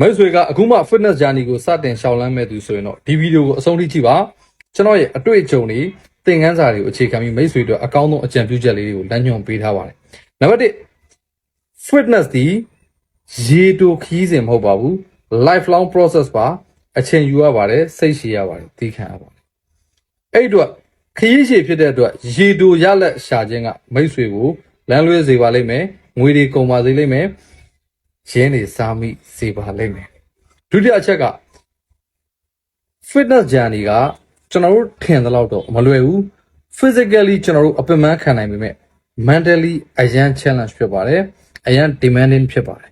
မိတ်ဆွေကအခုမှ fitness journey ကိုစတင်ရှောင်လန်းမဲ့သူဆိုရင်တော့ဒီဗီဒီယိုကိုအဆုံးထိကြည့်ပါကျွန်တော်ရဲ့အတွေ့အကြုံတွေသင်ခန်းစာတွေကိုအခြေခံပြီးမိတ်ဆွေတို့အကောင်းဆုံးအကြံပြုချက်လေးတွေကိုလမ်းညွှန်ပေးထားပါတယ်နံပါတ်1 fitness ဒီရေတိုခီးစဉ်မဟုတ်ပါဘူး lifelong process ပါအချိန်ယူရပါတယ်စိတ်ရှည်ရပါတယ်သိခံရပါတယ်အဲ့အတွက်ခရီးရှည်ဖြစ်တဲ့အတွက်ရေတိုရလက်ရှာခြင်းကမိတ်ဆွေကိုလမ်းလွဲစေပါလိမ့်မယ်ငွေတွေကုန်ပါစေလိမ့်မယ် ရင်းနေစားမိစေပါလိမ့်မယ်ဒုတိယအချက်က fitness journey ကကျွန်တော်တို့ထင်သလောက်တော့မလွယ်ဘူး physically ကျွန်တော်တို့အပင်ပန်းခံနိုင်ပေမဲ့ mentally အရန် challenge ဖြစ်ပါတယ်အရန် demanding ဖြစ်ပါတယ်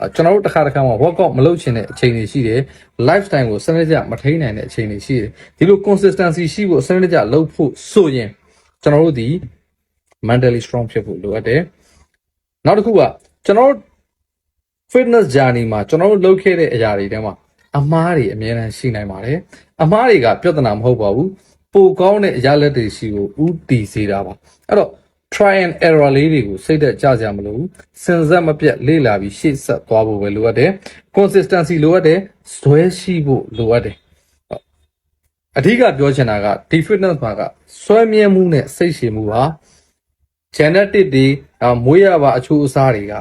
အဲကျွန်တော်တို့တစ်ခါတစ်ခါမှာ workout မလုပ်ချင်တဲ့အချိန်တွေရှိတယ် lifestyle ကိုစနစ်တကျမထိန်းနိုင်တဲ့အချိန်တွေရှိတယ်ဒီလို consistency ရှိဖို့စနစ်တကျလုပ်ဖို့ဆိုရင်ကျွန်တော်တို့ဒီ mentally strong ဖြစ်ဖို့လိုအပ်တယ်နောက်တစ်ခုကကျွန်တော်တို့ fitness journey မှာကျွန်တော်တို့လုပ်ခဲ့တဲ့အရာတွေထဲမှာအမားတွေအများအားရှိနိုင်ပါတယ်။အမားတွေကပြဿနာမဟုတ်ပါဘူး။ပိုကောင်းတဲ့အရာလက်တွေရှိကိုဥတီစေတာပါ။အဲ့တော့ try and error လေးတွေကိုစိတ်သက်ကြစရာမလိုဘူး။စင်စက်မပြတ်လေ့လာပြီးရှေ့ဆက်သွားဖို့ပဲလိုအပ်တယ်။ consistency လိုအပ်တယ်။ဇွဲရှိဖို့လိုအပ်တယ်။ဟုတ်အဓိကပြောချင်တာကဒီ fitness မှာကစွဲမြဲမှုနဲ့စိတ်ရှည်မှုပါ genetic တွေအာမွေးရပါအချိုးအစားတွေက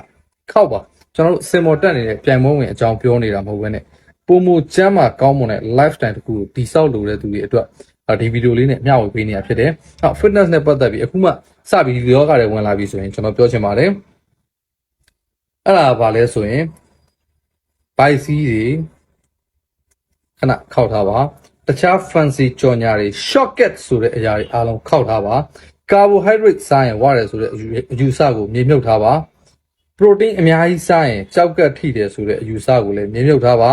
ခောက်ပါ ကျွန်တော်တို့စင်မော်တက်နေတဲ့ပြိုင်ပွဲဝင်အကြောင်းပြောနေတာမဟုတ်ဘဲနဲ့ပုံမကျမ်းမှာကောင်းမွန်တဲ့ lifestyle တစ်ခုကိုတည်ဆောက်လိုတဲ့သူတွေအတွက်အာဒီဗီဒီယိုလေးနဲ့မျှဝေပေးနေတာဖြစ်တယ်။ဟုတ် fitness နဲ့ပတ်သက်ပြီးအခုမှစပြီးဒီယောဂတွေဝင်လာပြီဆိုရင်ကျွန်တော်ပြောချင်ပါတယ်။အဲ့ဒါကဘာလဲဆိုရင် bike စီးတွေခဏခောက်ထားပါတခြား fancy ကြော်ညာတွေ shortcut ဆိုတဲ့အရာတွေအားလုံးခောက်ထားပါ carbohydrate စားရင်ဝရတယ်ဆိုတဲ့အယူအယူဆကိုမြေမြုပ်ထားပါ protein အများကြီးစားရင်ကြောက်ကက်ထိတယ်ဆိုတဲ့အယူဆကိုလည်းမြေမြုပ်ထားပါ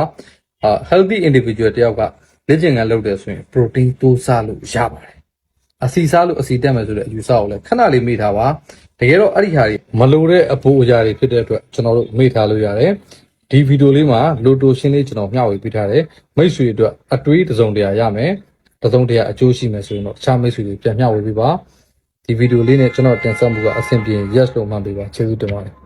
အာ healthy individual တယောက်ကလက်ကျင်ကန်လုပ်တယ်ဆိုရင် protein တိုးစားလို့ရပါတယ်အစီစားလို့အစီတက်မယ်ဆိုတဲ့အယူဆကိုလည်းခဏလေးမေ့ထားပါတကယ်တော့အဲ့ဒီဟာတွေမလိုတဲ့အပူအရာတွေဖြစ်တဲ့အတွက်ကျွန်တော်တို့မေ့ထားလို့ရတယ်ဒီဗီဒီယိုလေးမှာလိုတိုရှင်းလေးကျွန်တော်မျှဝေပေးထားတယ်မိတ်ဆွေအတွက်အတွေးတစ်စုံတရာရမယ်တစ်စုံတရာအကျိုးရှိမယ်ဆိုရင်တော့အခြားမိတ်ဆွေတွေပြန်မျှဝေပေးပါဒီဗီဒီယိုလေးနဲ့ကျွန်တော်တင်ဆက်မှုကအဆင်ပြေရင် yes လို့မှတ်ပေးပါကျေးဇူးတင်ပါတယ်